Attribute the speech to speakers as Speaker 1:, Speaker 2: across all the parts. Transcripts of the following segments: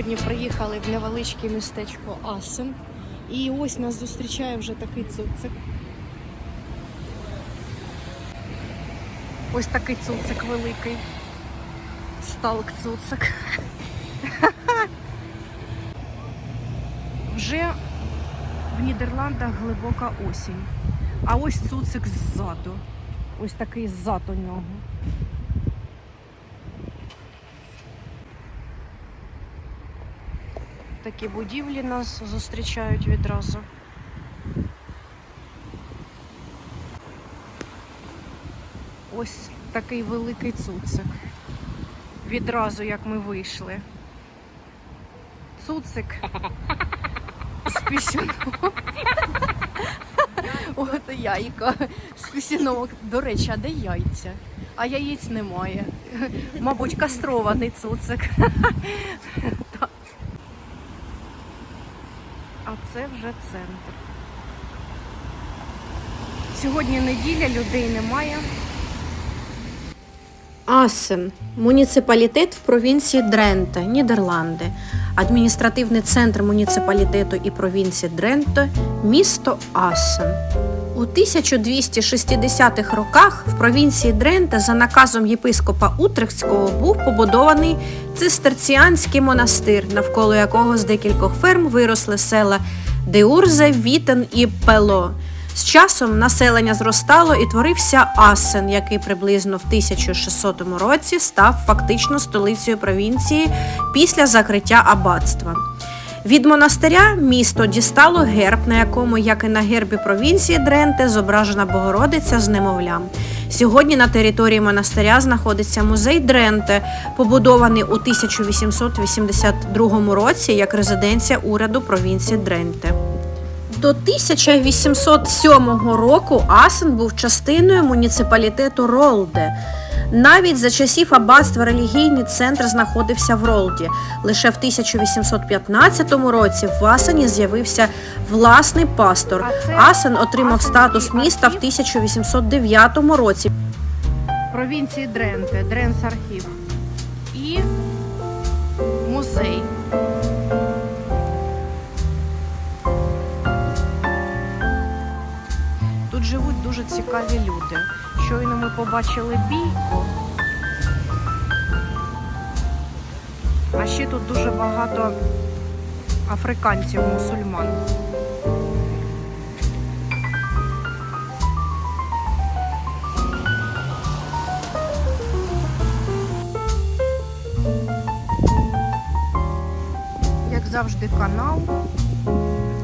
Speaker 1: Сьогодні приїхали в невеличке містечко Асен. І ось нас зустрічає вже такий цуцик. Ось такий цуцик великий. Сталк цуцик. Вже в Нідерландах глибока осінь. А ось цуцик ззаду. Ось такий ззад у нього. Такі будівлі нас зустрічають відразу. Ось такий великий цуцик. Відразу як ми вийшли. Цуцик з пісюном. От яйко з пісюном. До речі, а де яйця? А яєць немає. Мабуть, кастрований цуцик. А це вже центр. Сьогодні неділя, людей немає.
Speaker 2: Асен муніципалітет в провінції Дренте, Нідерланди. Адміністративний центр муніципалітету і провінції Дренте місто Асен. У 1260-х роках в провінції Дренте за наказом єпископа Утрехтського був побудований цистерціанський монастир, навколо якого з декількох ферм виросли села Деурзе, Вітен і Пело. З часом населення зростало і творився Асен, який приблизно в 1600 році став фактично столицею провінції після закриття аббатства. Від монастиря місто дістало герб, на якому, як і на гербі провінції Дренте, зображена Богородиця з немовлям. Сьогодні на території монастиря знаходиться музей Дренте, побудований у 1882 році як резиденція уряду провінції Дренте. До 1807 року Асен був частиною муніципалітету Ролде. Навіть за часів аббатства релігійний центр знаходився в Ролді. Лише в 1815 році в Асені з'явився власний пастор. Асен отримав статус міста в 1809 році.
Speaker 1: Провінції Дренте, Дренс архів. І музей. Тут живуть дуже цікаві люди. Щойно ми побачили бійку. А ще тут дуже багато африканців, мусульман. Як завжди, канал.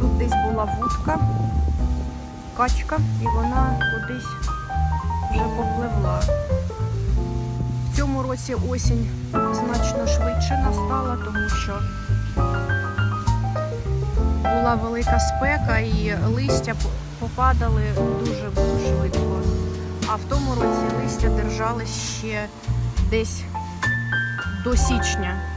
Speaker 1: Тут десь була вудка, качка, і вона кудись вже попливла. В цьому році осінь значно швидше настала, тому що була велика спека і листя попадали дуже швидко. А в тому році листя держались ще десь до січня.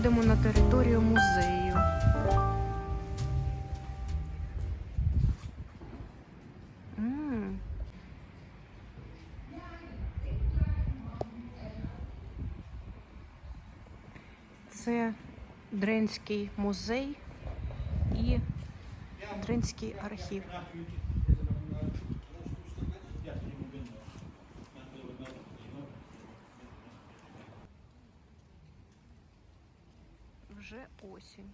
Speaker 1: Заходимо на територію музею. Це Дренський музей і Дренський архів. Вже осінь.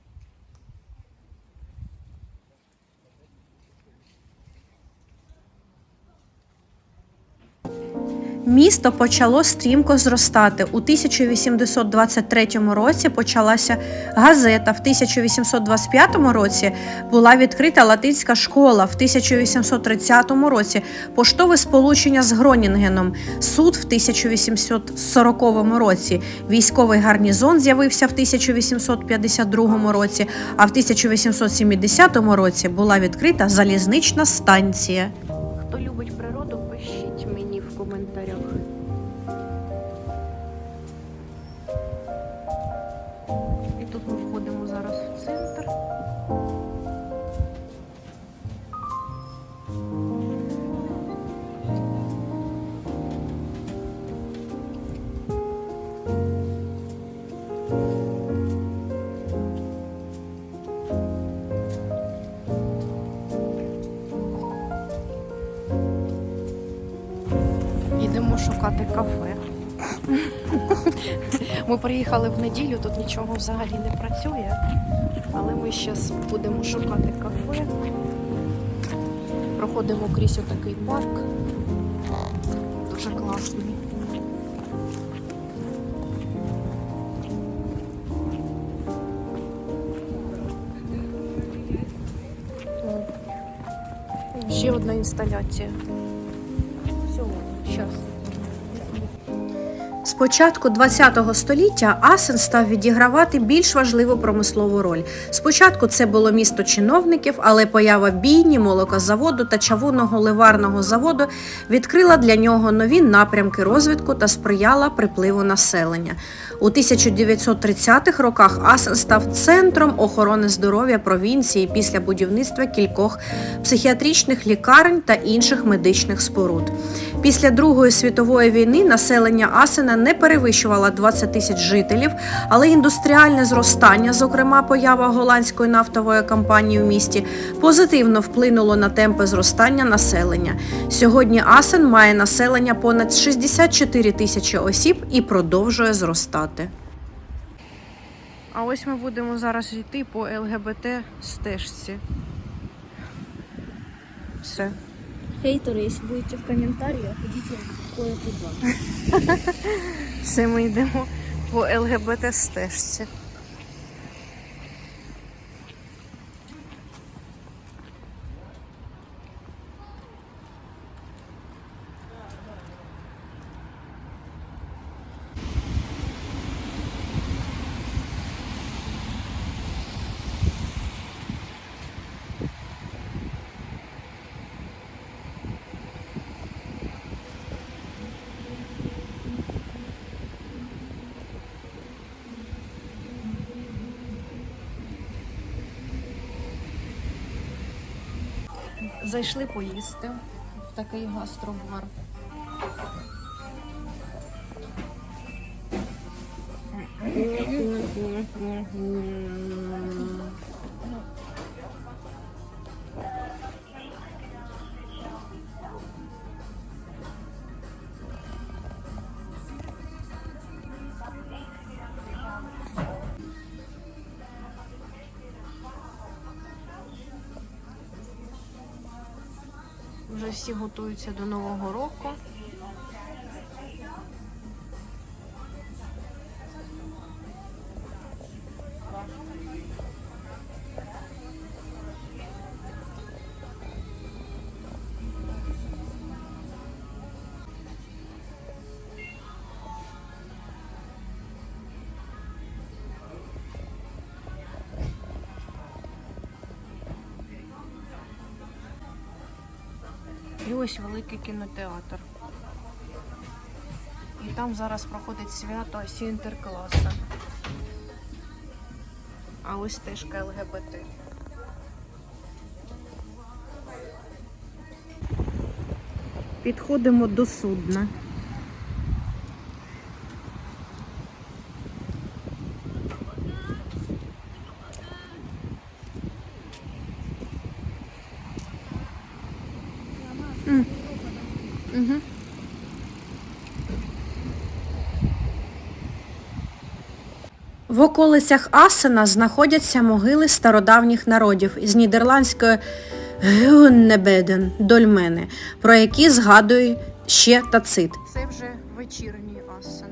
Speaker 2: Місто почало стрімко зростати. У 1823 році почалася газета. В 1825 році була відкрита латинська школа. В 1830 році поштове сполучення з Гронінгеном. Суд в 1840 році. Військовий гарнізон з'явився в 1852 році. А в 1870 році була відкрита залізнична станція.
Speaker 1: Тут ми входимо зараз в центр. Йдемо шукати кафе. Ми приїхали в неділю, тут нічого взагалі не працює. Але ми зараз будемо шукати кафе. Проходимо крізь отакий парк. Дуже класний. Ще одна інсталяція.
Speaker 2: Початку ХХ століття Асен став відігравати більш важливу промислову роль. Спочатку це було місто чиновників, але поява бійні, молокозаводу та чавунного ливарного заводу відкрила для нього нові напрямки розвитку та сприяла припливу населення. У 1930-х роках Асен став центром охорони здоров'я провінції після будівництва кількох психіатричних лікарень та інших медичних споруд. Після Другої світової війни населення Асена не перевищувало 20 тисяч жителів, але індустріальне зростання, зокрема поява голландської нафтової компанії в місті, позитивно вплинуло на темпи зростання населення. Сьогодні Асен має населення понад 64 тисячі осіб і продовжує зростати.
Speaker 1: А ось ми будемо зараз йти по ЛГБТ стежці. Все.
Speaker 3: Хейтеры, если будете в комментариях, идите кое-куда.
Speaker 1: Все ми йдемо по ЛГБТ стежці. Зайшли поїсти в такий гастробар. Вже всі готуються до Нового року. Ось великий кінотеатр. І там зараз проходить свято Сінтеркласа. А ось стежка ЛГБТ. Підходимо до судна.
Speaker 2: Околицях Асена знаходяться могили стародавніх народів з нідерландської Гюннебеден, дольмени, про які згадує ще Тацит.
Speaker 1: Це вже вечірній асен.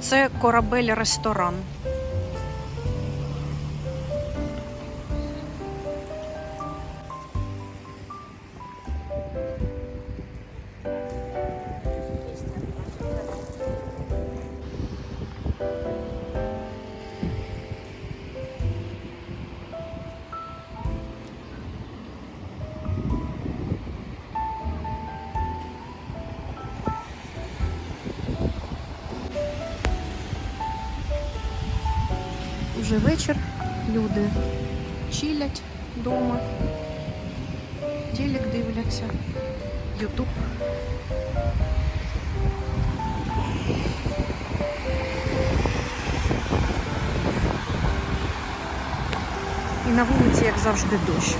Speaker 1: Це корабель-ресторан. вже вечір, люди чилять вдома, телек дивляться, ютуб. І на вулиці, як завжди, дощ.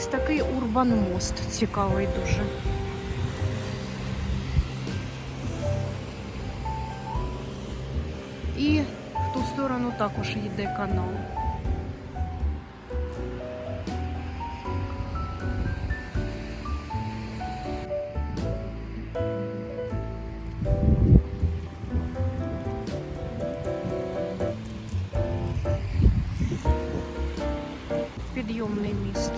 Speaker 1: Ось такий урбан мост цікавий дуже. І в ту сторону також йде канал. Підйомний міст.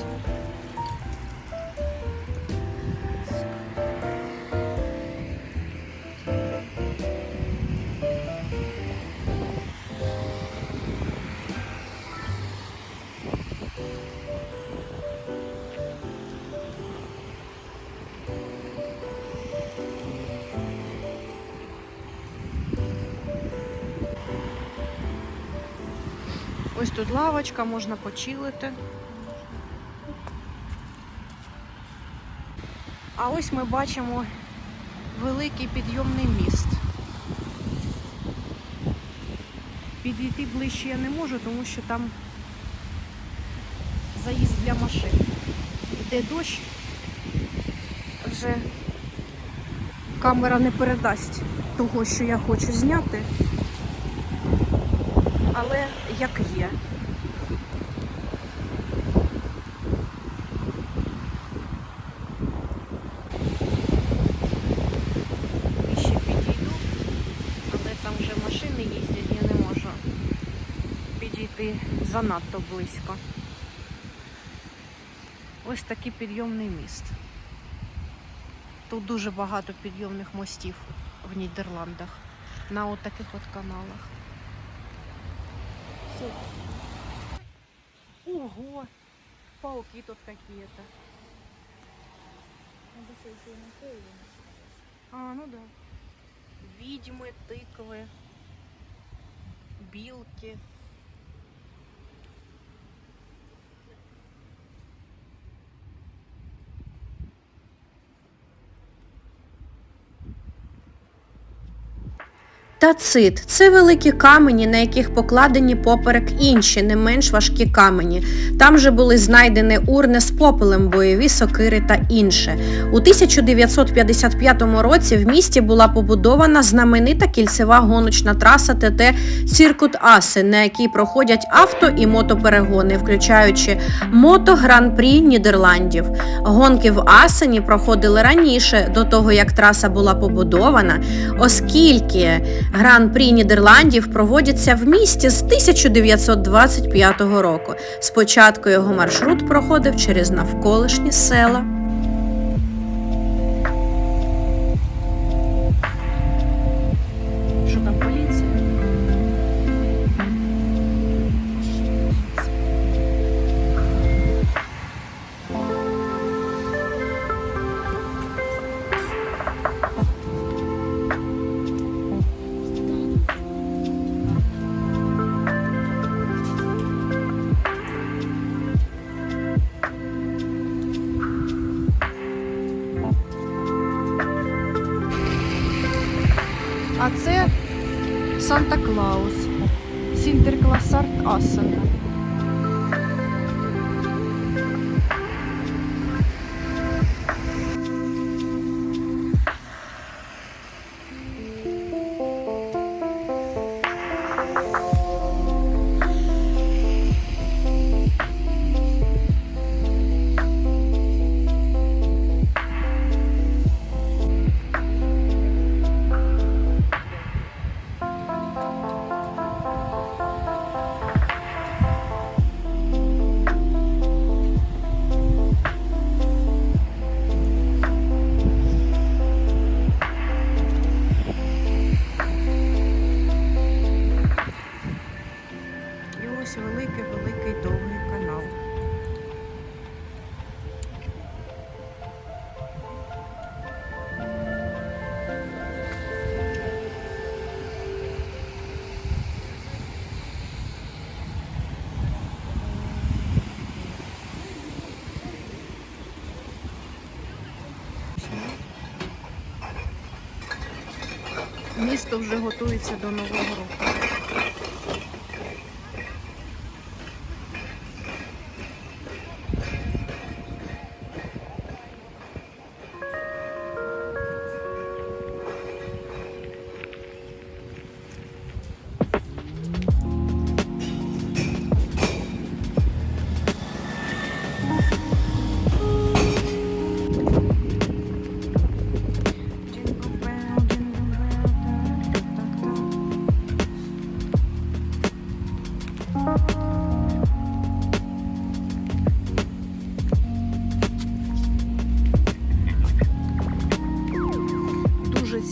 Speaker 1: Ось тут лавочка, можна почилити. А ось ми бачимо великий підйомний міст. Підійти ближче я не можу, тому що там заїзд для машин. Іде дощ, вже камера не передасть того, що я хочу зняти. Але як є. Занадто близько. Ось такий підйомний міст. Тут дуже багато підйомних мостів в Нідерландах на от от каналах. Ого! Пауки тут какие-то.
Speaker 3: Надо все еще Киеве.
Speaker 1: А, ну да. Відьми, тикви, білки.
Speaker 2: Тацит це великі камені, на яких покладені поперек інші, не менш важкі камені. Там же були знайдені урни з попелем, бойові сокири та інше. У 1955 році в місті була побудована знаменита кільцева гоночна траса ТТ Ціркут Аси, на якій проходять авто і мотоперегони, включаючи мото Гран-прі Нідерландів. Гонки в Асені проходили раніше, до того як траса була побудована, оскільки Гран-прі Нідерландів проводяться в місті з 1925 року. Спочатку його маршрут проходив через навколишні села.
Speaker 1: Санта Клаус. Сінтеркласарт Асен. Місто вже готується до Нового року.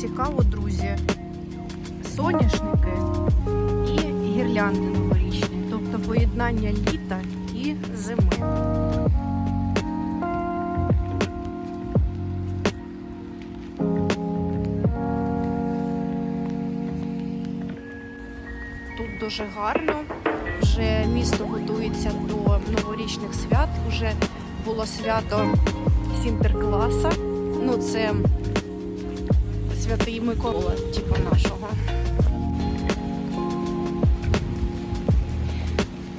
Speaker 1: Цікаво, друзі. Соняшники і гірлянди новорічні, тобто поєднання літа і зими. Тут дуже гарно. Вже місто готується до новорічних свят. Вже було свято Сінтеркласа. Ну, це святий Микола, типу нашого.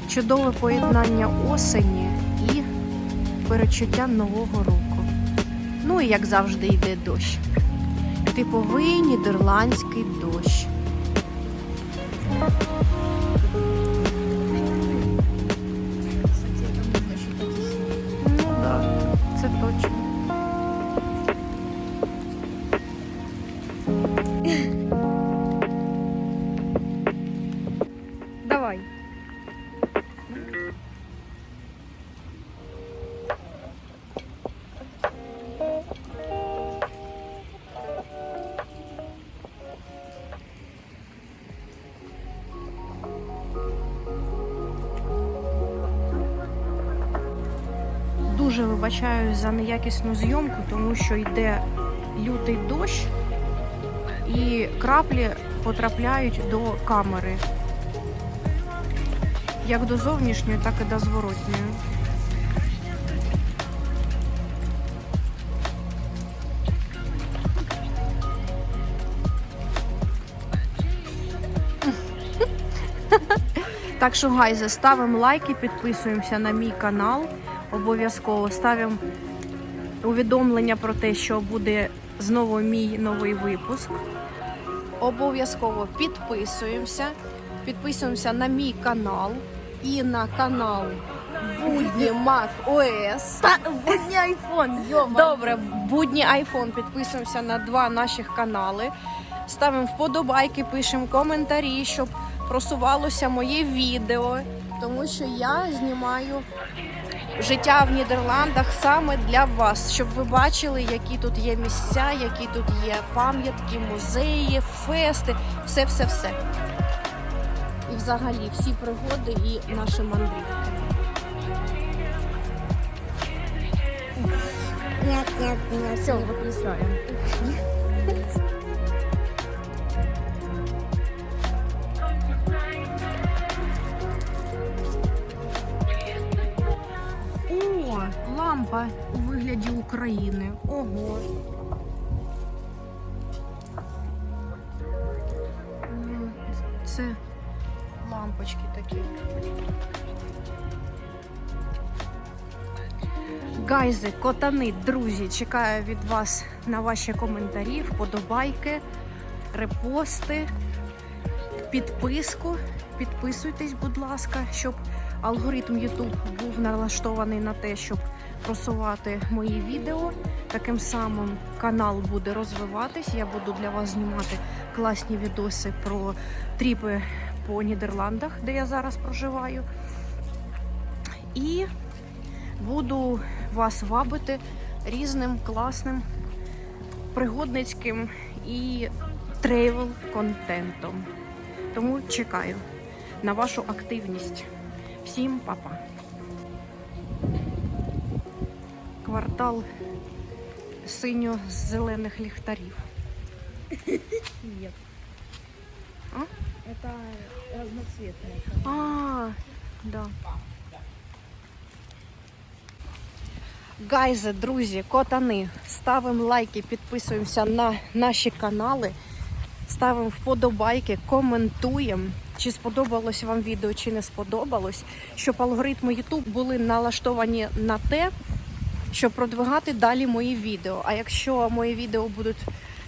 Speaker 1: Чудове поєднання осені і перечуття Нового року. Ну і як завжди йде дощ. Типовий нідерландський дощ. Вибачаю за неякісну зйомку, тому що йде лютий дощ і краплі потрапляють до камери. Як до зовнішньої, так і до зворотньої. Так що, гайзи, ставимо лайки, підписуємося на мій канал. Обов'язково ставимо увідомлення про те, що буде знову мій новий випуск. Обов'язково підписуємося. Підписуємося на мій канал і на канал Будні Mac OS.
Speaker 3: Будний айфон.
Speaker 1: Добре, будні iPhone. Підписуємося на два наших канали. Ставимо вподобайки, пишемо коментарі, щоб просувалося моє відео. Тому що я знімаю життя в Нідерландах саме для вас, щоб ви бачили, які тут є місця, які тут є пам'ятки, музеї, фести, все, все, все. І взагалі всі пригоди і наші мандрівки. Все, виключаємо. Лампа у вигляді України. Ого. Це лампочки такі. Гайзи, котани, друзі, чекаю від вас на ваші коментарі, вподобайки, репости, підписку. Підписуйтесь, будь ласка, щоб алгоритм YouTube був налаштований на те, щоб просувати мої відео. Таким самим канал буде розвиватись. Я буду для вас знімати класні відоси про тріпи по Нідерландах, де я зараз проживаю. І буду вас вабити різним класним пригодницьким і трейвел контентом. Тому чекаю на вашу активність. Всім па-па. Квартал синьо-зелених ліхтарів.
Speaker 3: Нет.
Speaker 1: А?
Speaker 3: Это разноцветные.
Speaker 1: А, да. Гайзи, друзі, котани, ставимо лайки, підписуємося на наші канали. ставимо вподобайки, коментуємо, чи сподобалось вам відео, чи не сподобалось, щоб алгоритми YouTube були налаштовані на те, щоб продвигати далі мої відео. А якщо мої відео будуть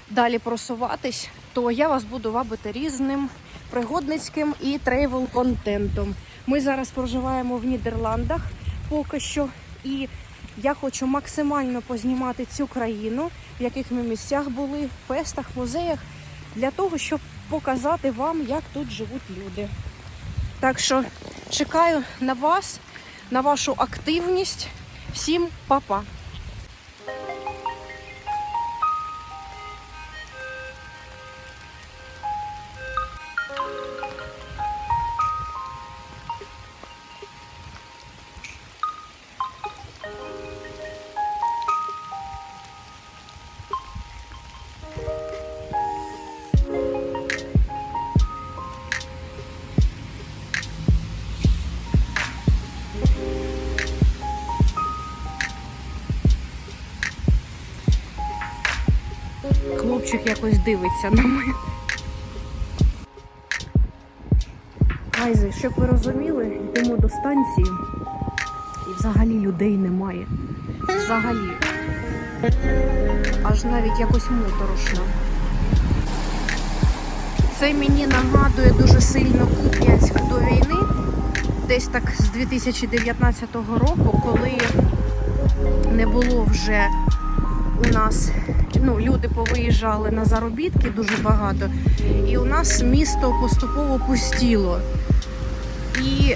Speaker 1: далі просуватись, то я вас буду вабити різним пригодницьким і трейвел контентом. Ми зараз проживаємо в Нідерландах поки що, і я хочу максимально познімати цю країну, в яких ми місцях були, фестах, музеях, для того, щоб показати вам, як тут живуть люди. Так що чекаю на вас, на вашу активність. Всім па-па! Хлопчик якось дивиться на мене. Гайзи, щоб ви розуміли, йдемо до станції і взагалі людей немає. Взагалі. Аж навіть якось моторошно. Це мені нагадує дуже сильно Куп'янськ до війни. Десь так з 2019 року, коли не було вже у нас ну, люди повиїжджали на заробітки дуже багато, і у нас місто поступово пустіло. І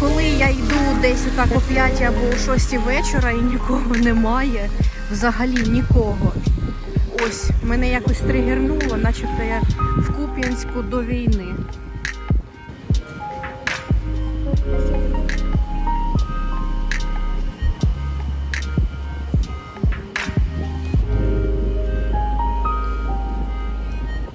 Speaker 1: коли я йду десь так о 5 або о 6 вечора і нікого немає, взагалі нікого. Ось мене якось тригернуло, начебто я в Куп'янську до війни.